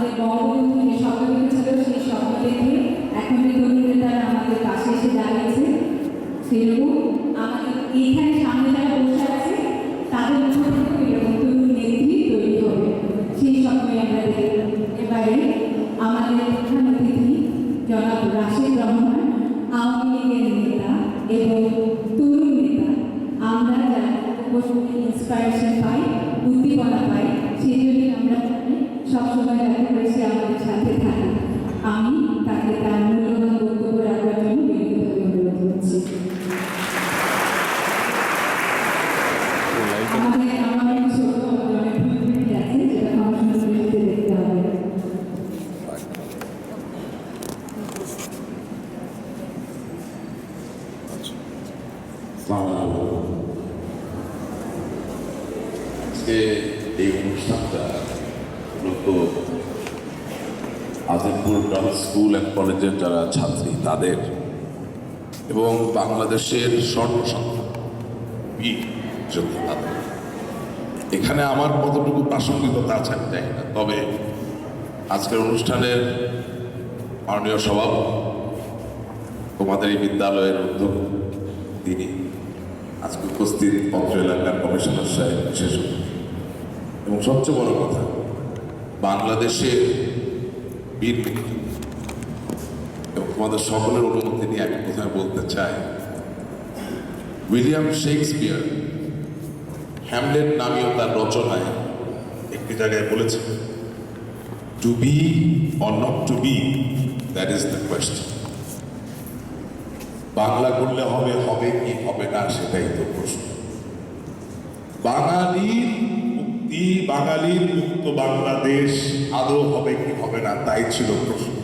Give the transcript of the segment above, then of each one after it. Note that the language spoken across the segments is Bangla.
আমাদের বঙ্গবন্ধু যে স্বপ্ন এখন আমাদের পাশে এসে দাঁড়িয়েছে। সেরকম আমাদের এইখানে সামনে যারা বসে আছে, তাদের মধ্যে এরকম তরুণ নেত্রী তৈরি হবে। সেই স্বপ্নে আমরা এবারে আমাদের প্রধান অতিথি জনাব রাশেদ রহমান এবং তরুণ নেতা। আমরা যারা ইন্সপায়ারেশন পাই উদ্দীপনা পাই সেই জন্য আমরা তাকে সবসময় দেখা করেছি আমাদের সাথে থাকে আমি তাকে তার মূল্যবান বক্তব্য রাখার জন্য বিনীতভাবে অনুরোধ করছি আমাদের আমার ছোট অনেক ভূমিকা আছে যেটা আমার দৃষ্টিতে দেখতে হবে আজকে এই অনুষ্ঠানটা মূলত আজিমপুর গার্লস স্কুল অ্যান্ড কলেজের যারা ছাত্রী তাদের এবং বাংলাদেশের স্বর্ণ সংখ্যা বীর যোদ্ধা এখানে আমার কতটুকু প্রাসঙ্গিকতা আছে আমি জানি না। তবে আজকের অনুষ্ঠানের মাননীয় স্বভাব তোমাদের এই বিদ্যালয়ের উদ্যোগ তিনি আজকে উপস্থিত পত্র এলাকার কমিশনার সাহেব, বিশেষ এবং সবচেয়ে বড় কথা, বাংলাদেশের বীর এবং তোমাদের সকলের অনুমতি নিয়ে আমি প্রথমে বলতে চাই উইলিয়াম শেক্সপিয়ার হ্যামলেট নামীয় তার রচনায় একটি জায়গায় বলেছেন to be or not to be that is the question Bangla করলে হবে হবে কি হবে না, সেটাই তো প্রশ্ন। বাঙালির মুক্তি, বাঙালির মুক্ত বাংলাদেশ আদৌ হবে কি হবে না, তাই ছিল প্রশ্ন।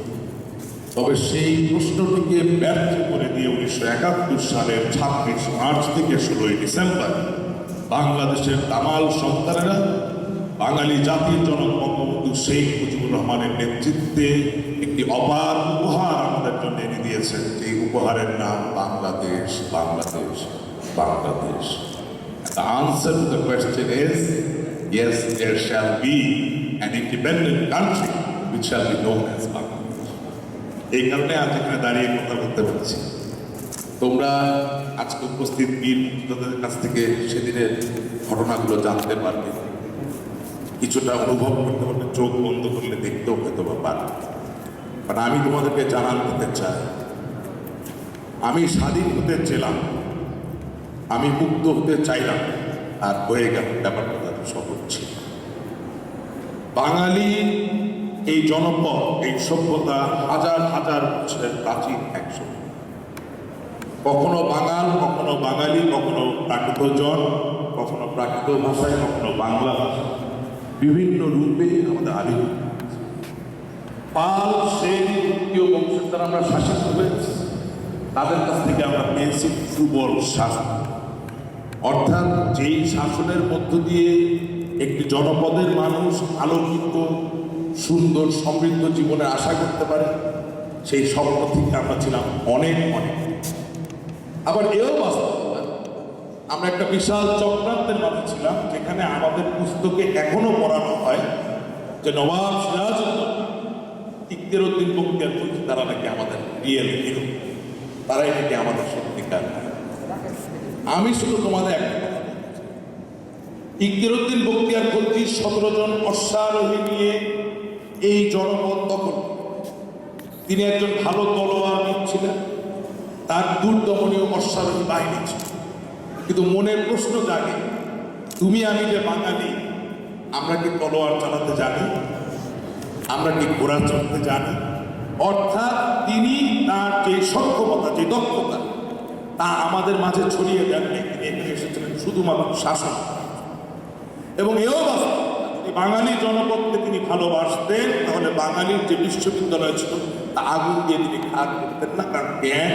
তবে সেই প্রশ্নটিকে ব্যর্থ করে দিয়ে উনিশশো একাত্তর সালের ছাব্বিশ মার্চ থেকে ষোলোই ডিসেম্বর বাংলাদেশের তামাল সন্তানেরা বাঙালি জাতির জনক বঙ্গবন্ধু শেখ মুজিবুর রহমানের নেতৃত্বে একটি অপার উপহার আমাদের জন্য এনে দিয়েছেন এই উপহারের নাম Bangladesh Bangladesh Bangladesh The answer to the question is yes, there shall be an independent country which shall be known as Bangladesh. এই কারণে আজ এখানে দাঁড়িয়ে কথা বলতে পারছি। তোমরা আজকে উপস্থিত বীর মুক্তিযোদ্ধাদের কাছ থেকে সেদিনের ঘটনাগুলো জানতে পারবে। কিছুটা অনুভব করতে পারবে, চোখ বন্ধ করলে দেখতেও হয়তো বা পারবে। কারণ আমি তোমাদেরকে জানান দিতে চাই। আমি স্বাধীন হতে চেলাম। আমি মুক্ত হতে চাইলাম। আর হয়ে গেল ব্যাপারটা তাদের সহজ ছিল। বাঙালি এই জনপদ, এই সভ্যতা হাজার হাজার বছরের প্রাচীন এক কখনো বাঙাল, কখনো বাঙালি, কখনো প্রাকৃত জন, কখনো প্রাকৃত ভাষায়, কখনো বাংলা ভাষা বিভিন্ন রূপে আমাদের আদি পাল, সেন দ্বিতীয় বংশের দ্বারা আমরা শাসিত হয়েছি। তাদের কাছ থেকে আমরা পেয়েছি সুবল শাসন। অর্থাৎ যেই শাসনের মধ্য দিয়ে একটি জনপদের মানুষ আলোকিত সুন্দর সমৃদ্ধ জীবনে আশা করতে পারে, সেই স্বপ্ন থেকে আমরা ছিলাম অনেক অনেক। আবার এও বাস্তবতা। আমরা একটা বিশাল চক্রান্তের মাঝে ছিলাম, যেখানে আমাদের পুস্তকে এখনও পড়ানো হয় যে নবাব সিরাজউদ্দৌলা ইকদের উদ্দিন বক্তিয়ার তারা নাকি আমাদের রিয়েল হিরো। তারাই নাকি আমাদের সত্যিকার আমি শুধু তোমাদের একটা কথা। ইকদিরউদ্দিন বক্তিয়ার খলজি সতেরো জন অশ্বারোহী নিয়ে এই দখল করেন। তিনি একজন ভালো তলোয়ার ছিলেন। তার দুর্দমনীয় অশ্বারোহী বাহিনী ছিল। কিন্তু মনের প্রশ্ন জাগে, তুমি আমি যে বাঙালি, আমরা কি তলোয়ার চালাতে জানি? আমরা কি ঘোড়া চড়তে জানি? অর্থাৎ তিনি তার যে সক্ষমতা, যে দক্ষতা, তা আমাদের মাঝে ছড়িয়ে দেন। এখানে এসেছিলেন শুধুমাত্র শাসন এবং এও বাস্তব। বাঙালি জনপদকে তিনি ভালোবাসতেন, তাহলে বাঙালির যে বিশ্ববিদ্যালয় ছিল, তা আগুন দিয়ে তিনি খাত করতেন না, কারণ জ্ঞান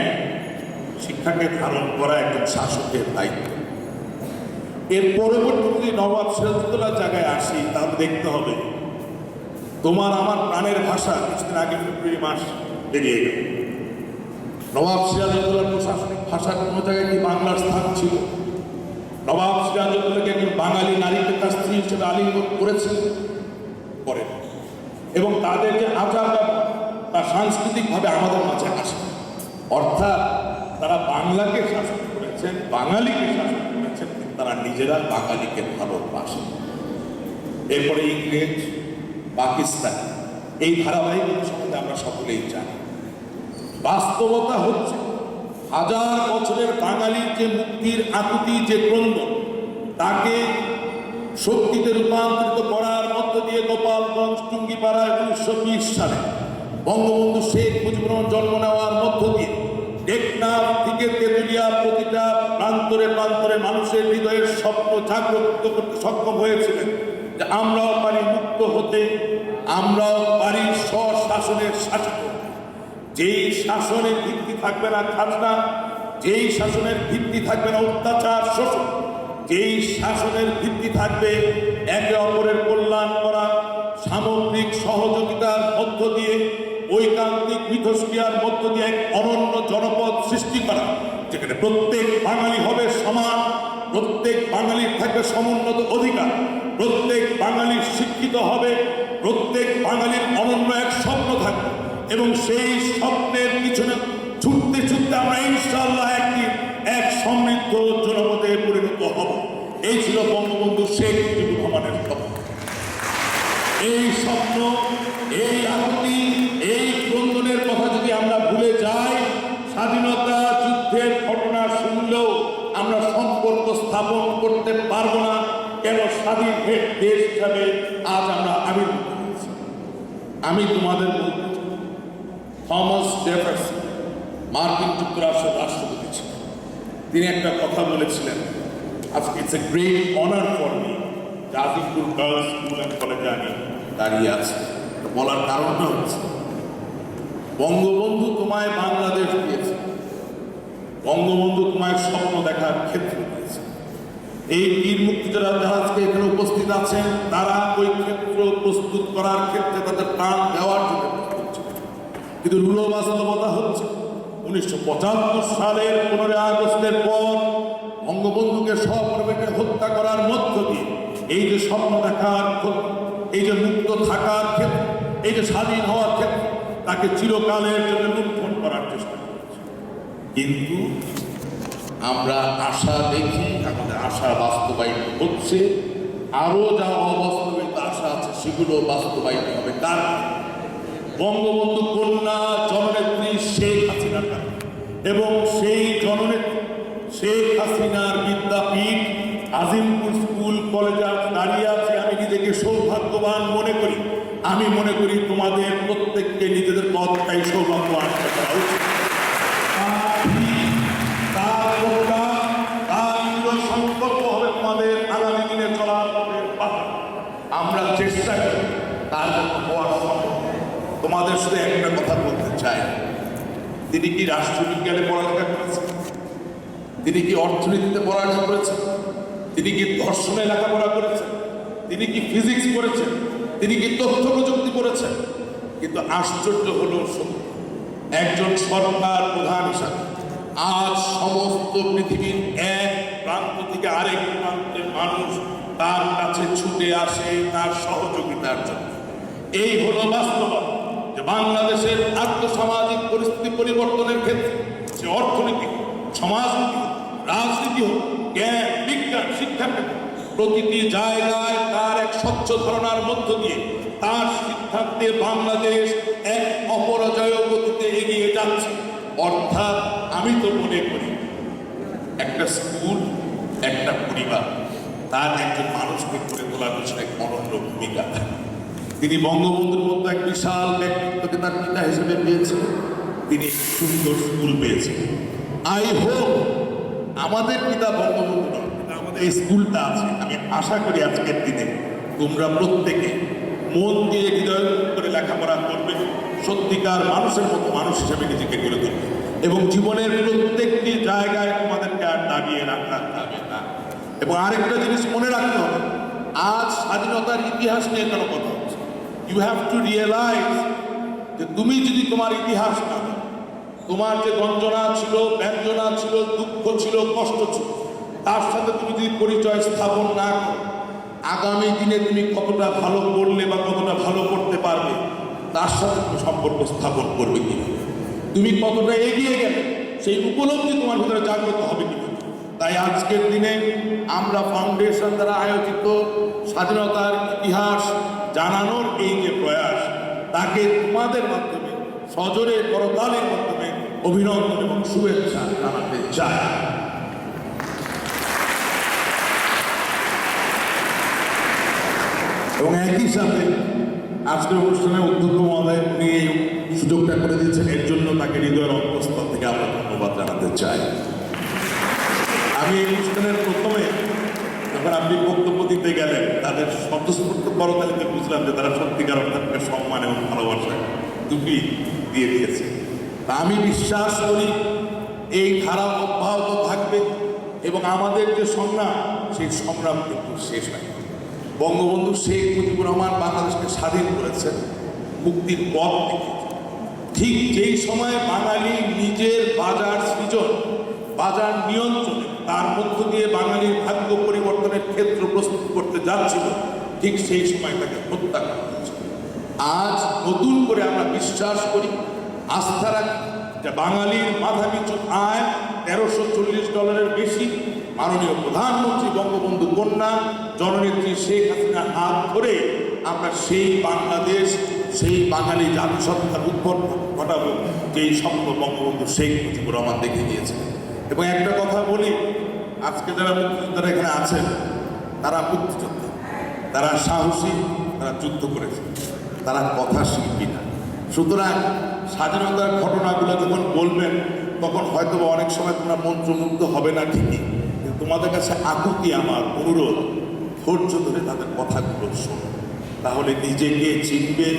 শিক্ষাকে ধারণ করা একজন শাসকের দায়িত্ব। এর পরবর্তীতে নবাব সিরাজউদ্দৌলার জায়গায় আসি, তাহলে দেখতে হবে, তোমার আমার প্রাণের ভাষা কিছুদিন আগে ফেব্রুয়ারি মাস বেরিয়ে গেল। নবাব সিরাজউদ্দৌলার প্রশাসনিক ভাষার কোনো জায়গায় কি বাংলার স্থান ছিল? নবাব সিরাজউদ্দৌলাকে একজন বাঙালি স্ত্রী হিসেবে আলিঙ্গন করেছেন করেন এবং তাদের যে আচার তা সাংস্কৃতিকভাবে আমাদের মাঝে আসে। অর্থাৎ তারা বাংলাকে শাসন করেছেন, বাঙালিকে শাসন করেছেন তারা নিজেরা বাঙালিকে ভালোবাসেন। এরপরে ইংরেজ, পাকিস্তান, এই ধারাবাহিক সম্বন্ধে আমরা সকলেই জানি। বাস্তবতা হচ্ছে, হাজার বছরের বাঙালির যে মুক্তির আকুতি, যে ক্রন্দন, তাকে শক্তিতে রূপান্তরিত করার মধ্য দিয়ে গোপালগঞ্জ টুঙ্গিপাড়ায় উনিশশো বিশ সালে বঙ্গবন্ধু শেখ মুজিবুর জন্ম নেওয়ার মধ্য দিয়ে টেকনাফ থেকে তেতুলিয়া প্রতিটা প্রান্তরে প্রান্তরে মানুষের হৃদয়ের স্বপ্ন জাগ্রত করতে সক্ষম হয়েছিলেন যে আমরাও পারি মুক্ত হতে, আমরাও পারি স্বশাসনের হতে। যেই শাসনের ভিত্তি থাকবে না খাজনা, যেই শাসনের ভিত্তি থাকবে না অত্যাচার, শোষণ যেই শাসনের ভিত্তি থাকবে একে অপরের কল্যাণ করা, সামগ্রিক সহযোগিতার মধ্য দিয়ে, ঐকান্তিক মিথস্ক্রিয়ার মধ্য দিয়ে এক অনন্য জনপদ সৃষ্টি করা, যেখানে প্রত্যেক বাঙালি হবে সমান, প্রত্যেক বাঙালির থাকবে সমুন্নত অধিকার, প্রত্যেক বাঙালি শিক্ষিত হবে, প্রত্যেক বাঙালির অনন্য এক স্বপ্ন থাকবে এবং সেই স্বপ্নের পিছনে ছুটতে ছুটতে আমরা ইনশাল্লাহ এই ছিল বঙ্গবন্ধু শেখ মুজিবুর রহমানের স্বপ্ন। এই স্বপ্ন, এই আকুতি এই ক্রন্দনের কথা যদি আমরা ভুলে যাই, স্বাধীনতা যুদ্ধের ঘটনা শুনলেও আমরা সম্পর্ক স্থাপন করতে পারব না। কেন স্বাধীন দেশ হিসাবে আজ আমরা আবির্ভূত আমি তোমাদের থমাস জেফারসন, মার্কিন যুক্তরাষ্ট্রের রাষ্ট্রপতি ছিলেন। তিনি একটা কথা বলেছিলেন it's a great honour for me Azimpur girls school and কলেজে আমি দাঁড়িয়ে আছি। বলার কারণটা হচ্ছে, বঙ্গবন্ধু তোমায় বাংলাদেশ দিয়েছে। বঙ্গবন্ধু তোমায় স্বপ্ন দেখার ক্ষেত্র দিয়েছে। এই বীর মুক্তিযোদ্ধা আজকে এখানে উপস্থিত আছেন, তারা ওই ক্ষেত্র প্রস্তুত করার ক্ষেত্রে তাদের প্রাণ দেওয়ার জন্য। কিন্তু রূঢ় বাস্তবতা হচ্ছে, উনিশশো পঁচাত্তর সালের পনেরোই আগস্টের পর বঙ্গবন্ধুকে সপরিবেশে হত্যা করার মধ্য দিয়ে এই যে স্বপ্ন দেখার এই যে মুক্ত থাকার ক্ষেত্রে, এই যে স্বাধীন হওয়ার ক্ষেত্রে, তাকে চিরকালের জন্য লুণ্ঠন করার চেষ্টা করেছে কিন্তু আমরা আশা দেখি, আমাদের আশা বাস্তবায়িত হচ্ছে, আরও যা অবাস্তবিত আশা আছে সেগুলো বাস্তবায়িত হবে কারণে? বঙ্গবন্ধু কন্যা জননেত্রী শেখ কারণে। এবং সেই জননেত্রী শেখ হাসিনার বিদ্যাপীঠ আজিমপুর স্কুল কলেজে দাঁড়িয়ে আছে। আমি নিজেকে সৌভাগ্যবান মনে করি। আমি মনে করি তোমাদের প্রত্যেককে নিজেদের পথটাই সৌভাগ্যবান করা উচিত। আমরা চেষ্টা করি তোমাদের সাথে একটা কথা বলতে চাই। তিনি কি রাষ্ট্রবিজ্ঞানে পড়ালেখা করেছেন? তিনি কি অর্থনীতিতে পড়ালেখা করেছেন? তিনি কি দর্শনে লেখাপড়া করেছেন? তিনি কি ফিজিক্স করেছেন তিনি কি তথ্য প্রযুক্তি করেছেন কিন্তু আশ্চর্য হলো একজন সরকার প্রধান হিসাবে আজ সমস্ত পৃথিবীর এক প্রান্ত থেকে আরেক প্রান্তের মানুষ তার কাছে ছুটে আসে তার সহযোগিতার জন্য। এই হলো বাস্তবতা যে বাংলাদেশের আর্থসামাজিক পরিস্থিতি পরিবর্তনের ক্ষেত্রে সে অর্থনীতি, সমাজনীতি রাজনীতি হোক, জ্ঞান, বিজ্ঞান ক্ষেত্রে, প্রতিটি জায়গায় তার এক স্বচ্ছ ধারণার মধ্য দিয়ে তার সিদ্ধান্তে বাংলাদেশ এক অপরাজয় গতিতে এগিয়ে যাচ্ছে। অর্থাৎ আমি তো মনে করি, একটা স্কুল, একটা পরিবার, তার একজন মানুষকে করে তোলার পিছনে এক অনন্য ভূমিকা। তিনি বঙ্গবন্ধুর মতো এক বিশাল ব্যক্তিত্বকে তার পিতা হিসেবে পেয়েছেন। তিনি সুন্দর স্কুল পেয়েছেন। আই হোপ আমাদের পিতা বঙ্গবন্ধু এই স্কুলটা আছে। আমি আশা করি আজকের দিনে তোমরা প্রত্যেকে মন দিয়ে হৃদয় করে লেখাপড়া করবে। সত্যিকার মানুষের মতো মানুষ হিসেবে নিজেকে গড়ে তুলবে। এবং জীবনের প্রত্যেকটি জায়গায় তোমাদেরকে আর দাঁড়িয়ে রাখা যাবে না। এবং আরেকটা জিনিস মনে রাখতে হবে, আজ স্বাধীনতার ইতিহাস নিয়ে কেন কথা হচ্ছে ইউ হ্যাভ টু রিয়েলাইজ যে তুমি যদি তোমার ইতিহাস না তোমার যে গঞ্জনা ছিল, ব্যঞ্জনা ছিল, দুঃখ ছিল, কষ্ট ছিল, তার সাথে তুমি যদি পরিচয় স্থাপন না করো, আগামী দিনে তুমি কতটা ভালো করলে বা কতটা ভালো করতে পারবে, তার সাথে তুমি সম্পর্ক স্থাপন করবে কিনা তুমি কতটা এগিয়ে গেলে, সেই উপলব্ধি তোমার ভিতরে জাগ্রত হবে কিনা তাই আজকের দিনে আমরা ফাউন্ডেশন দ্বারা আয়োজিত স্বাধীনতার ইতিহাস জানানোর এই যে প্রয়াস, তাকে তোমাদের মাধ্যমে সজোরে করতালের মাধ্যমে অভিনন্দন এবং শুভেচ্ছা জানাতে চাই। এবং একই সাথে আজকের অনুষ্ঠানে অধ্যক্ষ মহোদয় উনি এই সুযোগটা করে দিয়েছেন, এর জন্য তাকে হৃদয়ের অন্তঃস্থল থেকে আমরা ধন্যবাদ জানাতে চাই। আমি এই অনুষ্ঠানের প্রথমে যখন আপনি বক্তব্য দিতে গেলেন, তাদের স্বতঃস্ফূর্ত করতালিতে বুঝলাম যে তারা সত্যিকার অর্থে আপনাকে সম্মান এবং ভালোবাসা দুটি দিয়ে দিয়েছে। আমি বিশ্বাস করি এই ধারা অব্যাহত থাকবে এবং আমাদের যে সংগ্রাম, সেই সংগ্রাম কিন্তু শেষ হয়। বঙ্গবন্ধু শেখ মুজিবুর রহমান বাংলাদেশকে স্বাধীন করেছেন, মুক্তির পথ থেকে ঠিক যেই সময়ে বাঙালি নিজের বাজার সৃজন, বাজার নিয়ন্ত্রণে, তার মধ্য দিয়ে বাঙালির ভাগ্য পরিবর্তনের ক্ষেত্র প্রস্তুত করতে যাচ্ছিল, ঠিক সেই সময় তাকে হত্যা করা হয়েছে আজ নতুন করে আমরা বিশ্বাস করি আস্থা রাখি যে বাঙালির মাথা মাথাপিছু আয়, তেরোশো চল্লিশ ডলারের বেশি। মাননীয় প্রধানমন্ত্রী বঙ্গবন্ধু কন্যা, জননেত্রী শেখ হাসিনার হাত ধরে আমরা সেই বাংলাদেশ, সেই বাঙালি জাতিসত্তার উদ্ভব ঘটাবো, যেই স্বপ্ন বঙ্গবন্ধু শেখ মুজিবুর রহমান দেখে দিয়েছিলেন এবং একটা কথা বলি, আজকে যারা মুক্তিযোদ্ধারা এখানে আছেন, তারা মুক্তিযোদ্ধা। তারা সাহসী, তারা যুদ্ধ করেছে। তারা কথা শিল্পী না। সুতরাং স্বাধীনতার ঘটনাগুলো যখন বলবেন, তখন হয়তো অনেক সময় তোমরা মন্ত্রমুগ্ধ হবে না ঠিকই। কিন্তু তোমাদের কাছে আকুতি আমার অনুরোধ, ধৈর্য ধরে তাদের কথাগুলো শোনো। তাহলে নিজেকে চিনবে,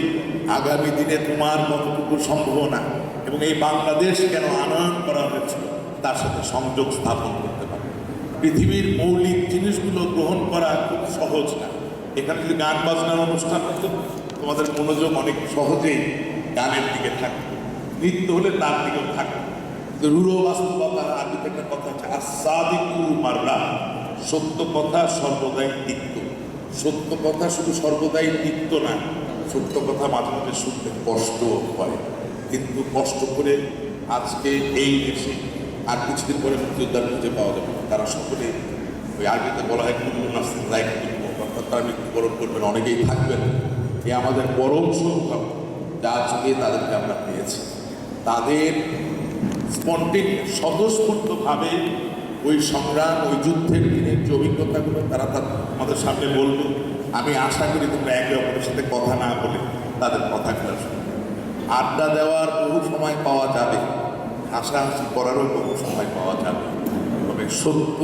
আগামী দিনে তোমার কতটুকু সম্ভাবনা। এবং এই বাংলাদেশ কেন আনয়ন করা হয়েছিল তার সাথে সংযোগ স্থাপন করতে পারবে পৃথিবীর মৌলিক জিনিসগুলো গ্রহণ করা খুব সহজ না। এখানে যদি গান বাজনার অনুষ্ঠান হতো, তোমাদের মনোযোগ অনেক সহজেই গানের দিকে থাকবে নৃত্য হলে তার দিকেও থাকে রূঢ় বাস্তবতার আগে একটা কথা আছে, আসাদিকু মাররা, সত্য কথা সর্বদাই তিক্ত সত্য কথা শুধু সর্বদাই তিক্ত না, সত্য কথা মাঝে মাঝে শুনতে কষ্ট হয়। কিন্তু কষ্ট করে আজকে এই দেশে আর কিছুদিন পরে মুক্তিযোদ্ধার খুঁজে পাওয়া যাবে। তারা সকলে ওই আগেতে বলা হয়, কুল্লু নাসিন লাইক অর্থাৎ তারা মৃত্যুবরণ করবেন, অনেকেই থাকবেন। এ আমাদের পরম সৌভাগ্য যা আজকে তাদেরকে আমরা পেয়েছি। তাদের স্পন্টেন স্বতঃস্ফূর্তভাবে ওই সংগ্রাম, ওই যুদ্ধের দিনের যে অভিজ্ঞতাগুলো তারা তার আমাদের সামনে বলবে আমি আশা করি তোমরা একে অপরের সাথে কথা না বলে তাদের কথাগুলো শুনবে। আড্ডা দেওয়ার বহু সময় পাওয়া যাবে, হাসাহাসি করারও বহু সময় পাওয়া যাবে। তবে সত্য,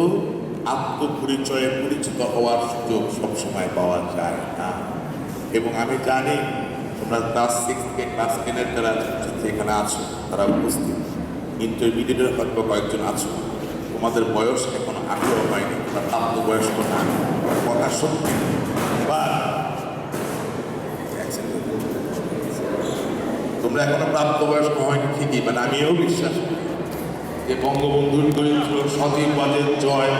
আত্মপরিচয়ে পরিচিত হওয়ার সুযোগ সবসময় পাওয়া যায় না। এবং আমি জানি তোমরা ক্লাস সিক্স থেকে ক্লাস টেনের যারা ছাত্রছাত্রী এখানে আছো, তারা উপস্থিত। ইন্টারমিডিয়েটের হয়তো কয়েকজন আছো। তোমাদের বয়স এখন আগ্রহ হয়নি তোমরা প্রাপ্ত বয়স্ক না। কথা সত্যি। বা তোমরা এখনও প্রাপ্তবয়স্ক হয়নি, ঠিকই মানে আমিও বিশ্বাস যে বঙ্গবন্ধুর দরিদ্র সজীব বাজের জয়,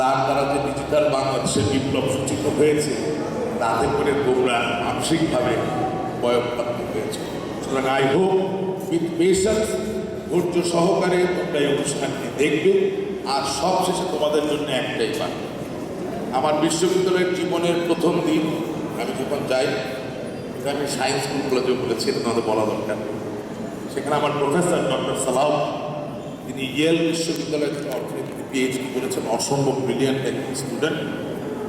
তার দ্বারা যে ডিজিটাল বাংলাদেশের বিপ্লব সূচিত হয়েছে, তাতে করে তোমরা মানসিকভাবে হয়েছে সুতরাং আই হোপ উইথ পেশেন্স ধৈর্য সহকারে তোমরা এই অনুষ্ঠানটি দেখবে, আর সবশেষে তোমাদের জন্য একটাই বার্তা আমার বিশ্ববিদ্যালয়ের জীবনের প্রথম দিন, আমি যখন যাই আমি সায়েন্স স্কুল কলেজে বলেছি, এটা তোমাদের বলা দরকার। সেখানে আমার প্রফেসর ডক্টর সালাউ তিনি ইয়েল বিশ্ববিদ্যালয় থেকে অর্থনীতিতে পিএইচডি করেছেন, অসম্ভব ব্রিলিয়ান্ট একজন স্টুডেন্ট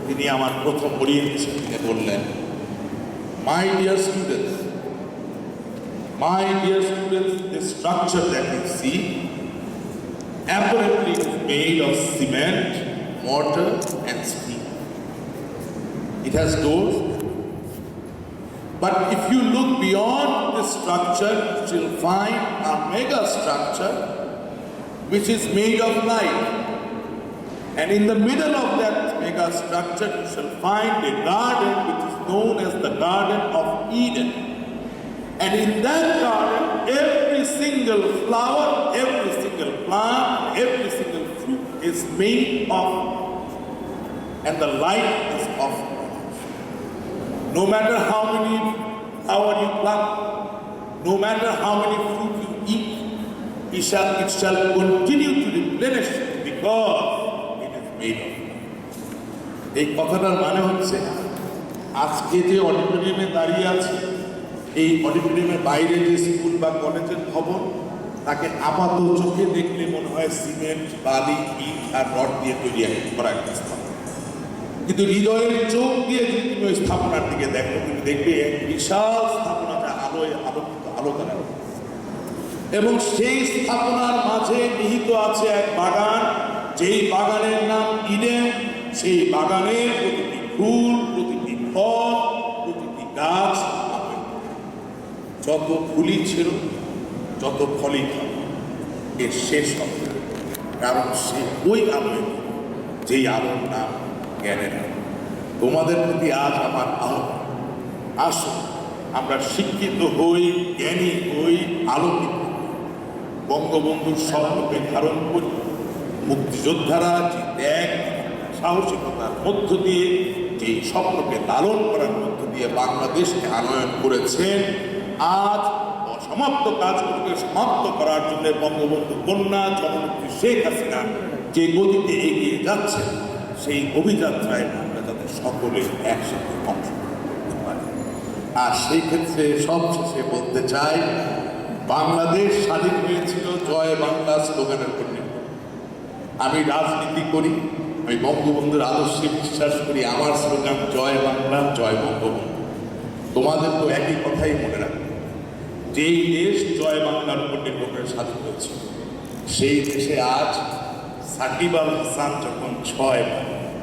তিনি আমার প্রথম ওরিয়েন্টেশন তিনি বললেন my dear students My dear students, the structure that you see apparently is made of cement, mortar and steel. It has doors. But if you look beyond the structure, you will find a mega structure which is made of light. And in the middle of that mega structure, you shall find a garden which is known as the Garden of Eden. And in that garden, every single flower, every single plant, every single fruit is made of, and the light is of. No matter how many flower you pluck, no matter how many fruit you eat, it shall, it shall continue to replenish because it is made of. এই কথাটার মানে হচ্ছে আজকে যে অডিটোরিয়ামে দাঁড়িয়ে আছে এই অডিটোরিয়ামের বাইরে যে স্কুল বা কলেজের ভবন, তাকে আপাত চোখে দেখলে মনে হয় সিমেন্ট, বালি, ইট আর রড দিয়ে তৈরি করা একটা স্থাপনা। কিন্তু হৃদয়ের চোখ দিয়ে যদি তুমি ওই স্থাপনার দিকে দেখো, তুমি দেখবে এক বিশাল স্থাপনা যা আলোয় আলোকিত আলো দ্বারা এবং সেই স্থাপনার মাঝে নিহিত আছে এক বাগান, যেই বাগানের নাম ইডেন। সেই বাগানের প্রতিটি ফুল যত ফুলই ছিল, যত ফলই এর শেষ হবে। কারণ সে ওই আলোয় যেই আলোর নাম জ্ঞানের তোমাদের প্রতি আজ আমার আহ্বান। আসো আমরা শিক্ষিত হই, জ্ঞানী হই, আলোকিত বঙ্গবন্ধুর স্বপ্নকে ধারণ করি। মুক্তিযোদ্ধারা যে ত্যাগ, সাহসিকতার মধ্য দিয়ে, যে স্বপ্নকে লালন করার মধ্য দিয়ে বাংলাদেশকে আনয়ন করেছেন আজ অসমাপ্ত কাজগুলোকে সমাপ্ত করার জন্য বঙ্গবন্ধু কন্যা জননেত্রী শেখ হাসিনা যে গতিতে এগিয়ে যাচ্ছে সেই অভিযাত্রায় আমরা যাতে সকলে একসাথে অংশগ্রহণ পারি আর সেই ক্ষেত্রে সবশেষে বলতে চাই, বাংলাদেশ স্বাধীন হয়েছিল, জয় বাংলা স্লোগানের উপর আমি রাজনীতি করি, আমি বঙ্গবন্ধুর আদর্শে বিশ্বাস করি, আমার স্লোগান জয় বাংলা, জয় বঙ্গবন্ধু। তোমাদের তো একই কথাই মনে রাখবে। যেই দেশ জয় বাংলার উপর নির্ভর করে স্বাধীন হয়েছিল সেই দেশে আজ সাকিব আল হাসান যখন ছয়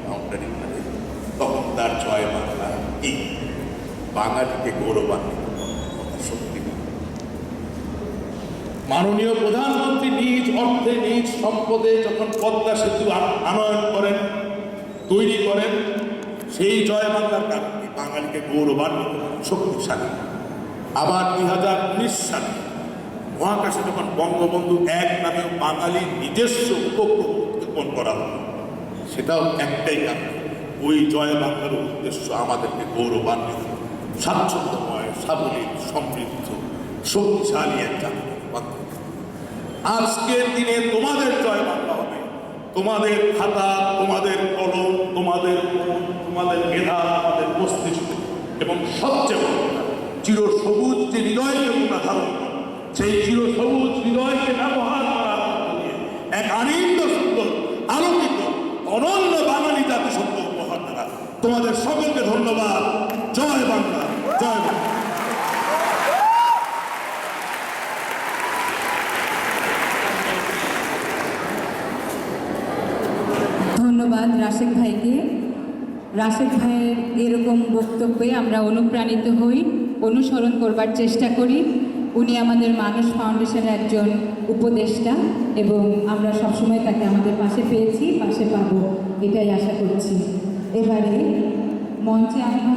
বাউন্ডারি মারে, তখন তার জয় বাংলা কি? বাঙালিকে গৌরবান্বিত। সত্যি মাননীয় প্রধানমন্ত্রী নিজ অর্থে, নিজ সম্পদে যখন পদ্মা সেতু আনয়ন করেন, তৈরি করেন, সেই জয় বাংলার বাঙালিকে গৌরবান্বিত শক্তিশালী আবার দুই হাজার উনিশ সালে মহাকাশে যখন বঙ্গবন্ধু এক নামে বাঙালি নিজস্ব উপগ্রহ উৎক্ষেপণ করা হলো, সেটাও একটাই কারণ, ওই জয় বাংলার উদ্দেশ্য আমাদেরকে গৌরবান্বিত, স্বাচ্ছন্দ্যময়, সাবলীল, সমৃদ্ধ, শক্তিশালী এক জাতি আজকের দিনে তোমাদের জয় বাংলা হবে। তোমাদের খাতা, তোমাদের কলম, তোমাদের তোমাদের মেধা, তোমাদের মস্তিষ্ক এবং সবচেয়ে চির সবুজ যে হৃদয়কে তোমরা ধারণ সেই চিরসবুজ হৃদয়কে ব্যবহার করার এক আনন্দ সুন্দর, আলোকিত, অনন্য বাঙালি জাতি সুন্দর উপহার দেওয়া। তোমাদের সকলকে ধন্যবাদ। জয় বাংলা জয় বাংলা ধন্যবাদ রাশেক ভাইকে রাশেক ভাইয়ের এরকম বক্তব্যে আমরা অনুপ্রাণিত হই, অনুসরণ করবার চেষ্টা করি। উনি আমাদের মানুষ ফাউন্ডেশনের একজন উপদেষ্টা এবং আমরা সবসময় তাকে আমাদের পাশে পেয়েছি, পাশে পাবো, এটাই আশা করছি। এবারে মঞ্চে আমি